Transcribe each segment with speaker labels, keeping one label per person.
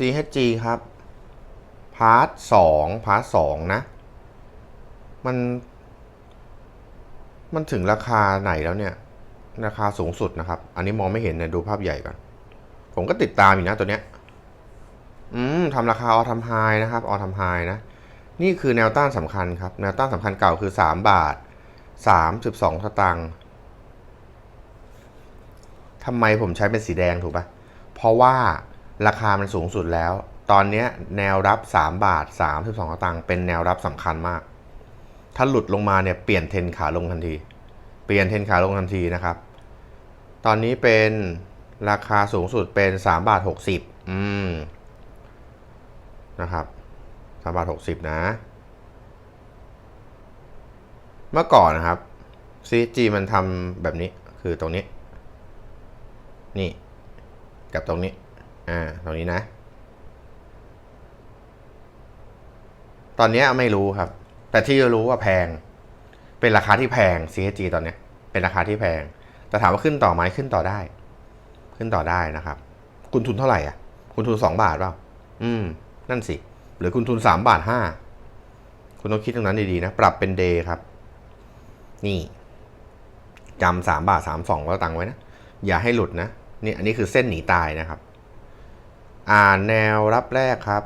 Speaker 1: CHG ครับพาร์ทสองพาร์ทสองนะ มัน มันถึงราคาไหนแล้วเนี่ย ราคาสูงสุดนะครับ อันนี้มองไม่เห็นเนี่ยดูภาพใหญ่ก่อน ผมก็ติดตามอยู่นะตัวเนี้ย อืมทำราคาออทำไฮนะครับ ออทำไฮนะ นี่คือแนวต้านสำคัญครับ แนวต้านสำคัญเก่าคือ 3 บาท 32สตางค์ทำไมผมใช้เป็นสีแดงถูกปะเพราะว่า ราคามันสูงสุดแล้ว ตอนนี้แนวรับ 3 บาท 32สตางค์เป็นแนวรับสำคัญมาก ถ้าหลุดลงมาเนี่ยเปลี่ยนเทนขาลงทันที เปลี่ยนเทนขาลงทันทีนะครับ ตอนนี้เป็นราคาสูงสุดเป็น3บาท60อืมนะครับ3บาท60 นะ เมื่อก่อนนะครับ CG มันทำแบบนี้คือตรงนี้ นี่ กับตรงนี้ อ่าตรงนี้นะ ตอนนี้ไม่รู้ครับ แต่ที่รู้ว่าแพง เป็นราคาที่แพง CHG ตอนนี้เป็นราคาที่แพง แต่ถามว่าขึ้นต่อไหมขึ้นต่อได้ ขึ้นต่อได้นะครับ คุณทุนเท่าไหร่อะ คุณทุนสองบาทเปล่าอืม นั่นสิ หรือคุณทุนสามบาทห้าคุณต้องคิดตรงนั้นดีๆนะ ปรับเป็นเดย์ครับ นี่จำสามบาทสามสองก็ตังไว้นะ อย่าให้หลุดนะ นี่อันนี้คือเส้นหนีตายนะครับ อ่านแนวรับแรกครับ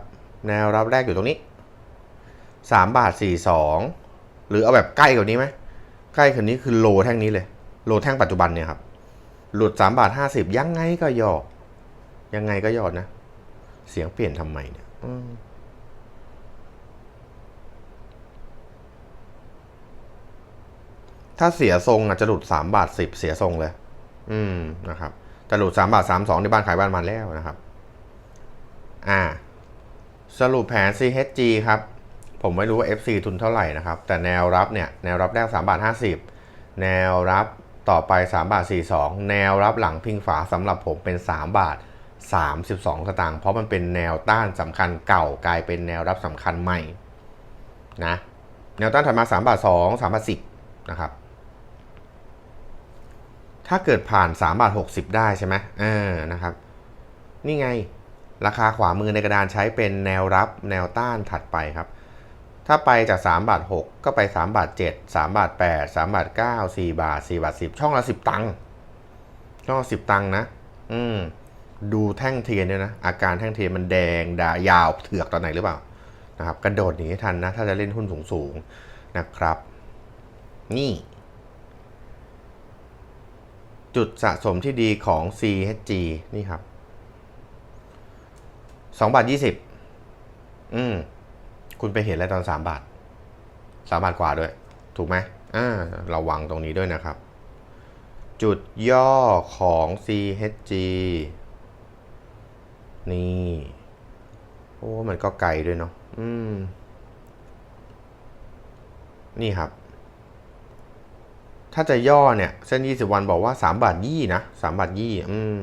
Speaker 1: แนวรับแรกอยู่ตรงนี้สามบาทสี่สองหรือเอาแบบใกล้กว่านี้ไหมใกล้กว่านี้คือโลแท่งนี้เลย โลแท่งปัจจุบันเนี่ยครับ หลุดสามบาทห้าสิบยังไงก็ยอดยังไงก็ยอดนะ เสียงเปลี่ยนทำไมเนี่ยอถ้าเสียทรงอาจจะหลุดสามบาทสิบเสียทรงเลย อืมนะครับแต่หลุดสามบาทสามสองที่บ้านขายบ้านมันแล้วนะครับ อ่า สรุปแผน CHG ครับ ผมไม่รู้ว่า FC ทุนเท่าไหร่นะครับ แต่แนวรับเนี่ย แนวรับแรก3บาท50 แนวรับต่อไป3บาท42 แนวรับหลังพิงฝาสำหรับผมเป็น 3 บาท 32 สตางค์ เพราะมันเป็นแนวต้านสำคัญเก่ากลายเป็นแนวรับสำคัญใหม่นะแนวต้านถัดมา3บาท2 3บาท10นะครับ ถ้าเกิดผ่าน3บาท60 ได้ใช่ไหมเออนะครับ นี่ไง ราคาขวามือในกระดานใช้เป็นแนวรับแนวต้านถัดไปครับ ถ้าไปจาก3บาท6ก็ไป3บาท7 3บาท8 3บาท9 4 บาท4บาท10 ช่องละ 10 ตังค์ช่องละ10 ตังค์นะ อืมดูแท่งเทียนเนี่ยนะ อาการแท่งเทียนมันแดงดายาวเถือกตอนไหนหรือเปล่านะครับกระโดดหนีทันนะ ถ้าจะเล่นหุ้นสูงๆนะครับ นี่ จุดสะสมที่ดีของ CHG นี่ครับ สองบาทยี่สิบอืม คุณไปเห็นอะไรตอนสามบาทสามบาทกว่าด้วย ถูกไหมอ่าระวังตรงนี้ด้วยนะครับ จุดย่อของ CHG นี่ โอ้ มันก็ไกลด้วยเนาะอืม นี่ครับ ถ้าจะย่อเนี่ย เส้น 20 วันบอกว่า 3 บาทยี่นะ3บาทยี่อืม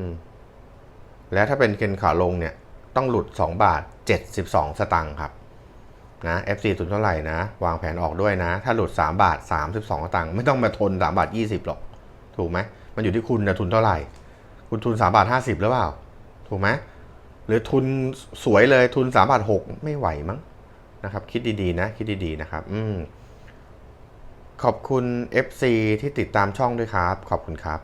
Speaker 1: แล้วถ้าเป็นเคนขาลงเนี่ย ต้องหลุด 2 บาท 72 สตางค์ครับนะ FC ทุนเท่าไหร่นะ วางแผนออกด้วยนะ ถ้าหลุด 3 บาท 32 สตางค์ไม่ต้องมาทน 3 บาท 20 หรอก ถูกไหม มันอยู่ที่คุณนะทุนเท่าไหร่ คุณทุน 3 บาท 50 หรือเปล่า ถูกไหมหรือทุนสวยเลยทุน 3 บาท 6 ไม่ไหวมั้งนะครับ คิดดีๆนะ คิดดีๆนะครับ อืมขอบคุณ FC ที่ติดตามช่องด้วยครับ ขอบคุณครับ